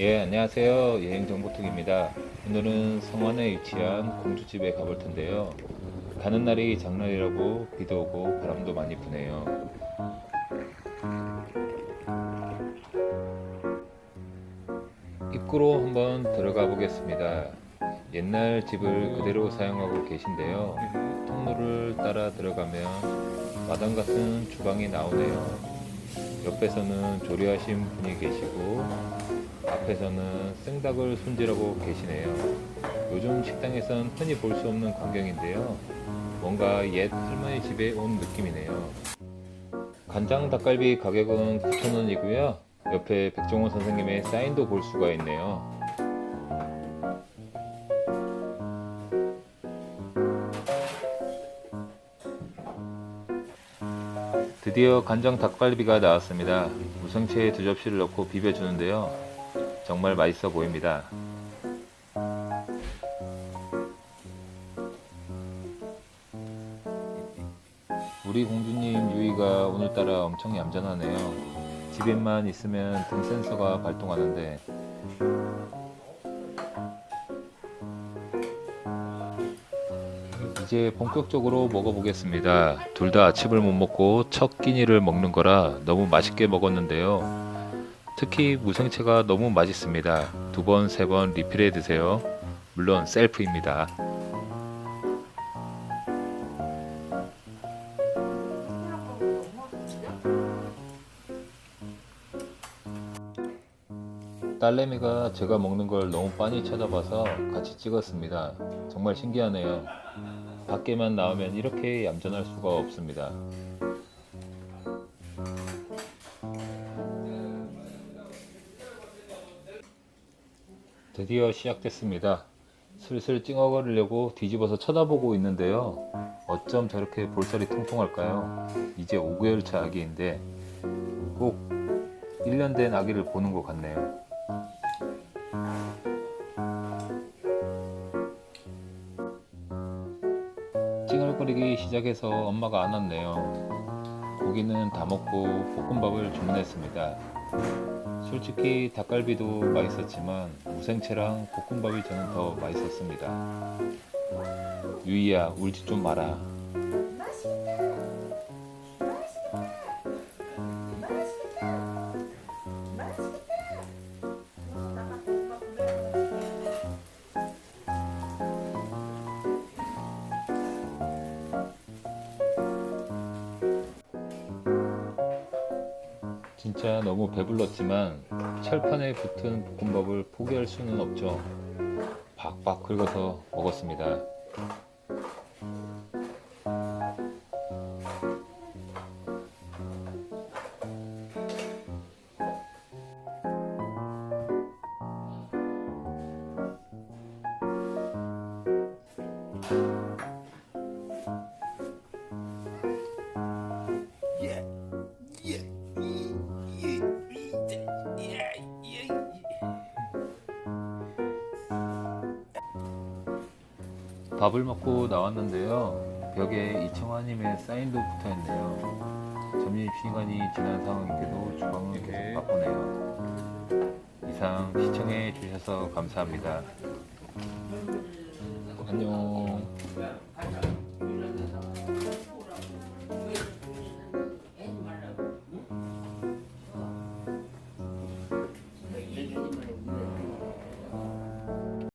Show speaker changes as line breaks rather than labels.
예, 안녕하세요. 여행정보톡입니다. 오늘은 성안에 위치한 공주집에 가볼 텐데요. 가는 날이 장날이라고 비도 오고 바람도 많이 부네요. 입구로 한번 들어가 보겠습니다. 옛날 집을 그대로 사용하고 계신데요. 통로를 따라 들어가면 마당 같은 주방이 나오네요. 옆에서는 조리하신 분이 계시고 앞에서는 생닭을 손질하고 계시네요. 요즘 식당에선 흔히 볼 수 없는 광경인데요. 뭔가 옛 할머니 집에 온 느낌이네요. 간장 닭갈비 가격은 9,000원이고요. 옆에 백종원 선생님의 사인도 볼 수가 있네요. 드디어 간장 닭갈비가 나왔습니다. 무생채에 두 접시를 넣고 비벼주는데요. 정말 맛있어 보입니다. 우리 공주님 유이가 오늘따라 엄청 얌전하네요. 집에만 있으면 등 센서가 발동하는데 이제 본격적으로 먹어보겠습니다. 둘 다 아침을 못 먹고 첫 끼니를 먹는 거라 너무 맛있게 먹었는데요. 특히 무생채가 너무 맛있습니다. 두 번, 세 번 리필해 드세요. 물론 셀프입니다. 딸내미가 제가 먹는 걸 너무 빤히 쳐다봐서 같이 찍었습니다. 정말 신기하네요. 밖에만 나오면 이렇게 얌전할 수가 없습니다. 드디어 시작됐습니다. 슬슬 찡어거리려고 뒤집어서 쳐다보고 있는데요. 어쩜 저렇게 볼살이 통통할까요? 이제 5개월 차 아기인데 꼭 1년 된 아기를 보는 것 같네요. 찡얼거리기 시작해서 엄마가 안 왔네요. 고기는 다 먹고 볶음밥을 주문했습니다. 솔직히 닭갈비도 맛있었지만 무생채랑 볶음밥이 저는 더 맛있었습니다. 유이야 울지 좀 마라. 진짜 너무 배불렀지만 철판에 붙은 볶음밥을 포기할 수는 없죠. 박박 긁어서 먹었습니다. 밥을 먹고 나왔는데요. 벽에 이청아님의 사인도 붙어 있네요. 점심시간이 지난 상황인데도 주방은 계속 바쁘네요. 이상 시청해 주셔서 감사합니다. 안녕.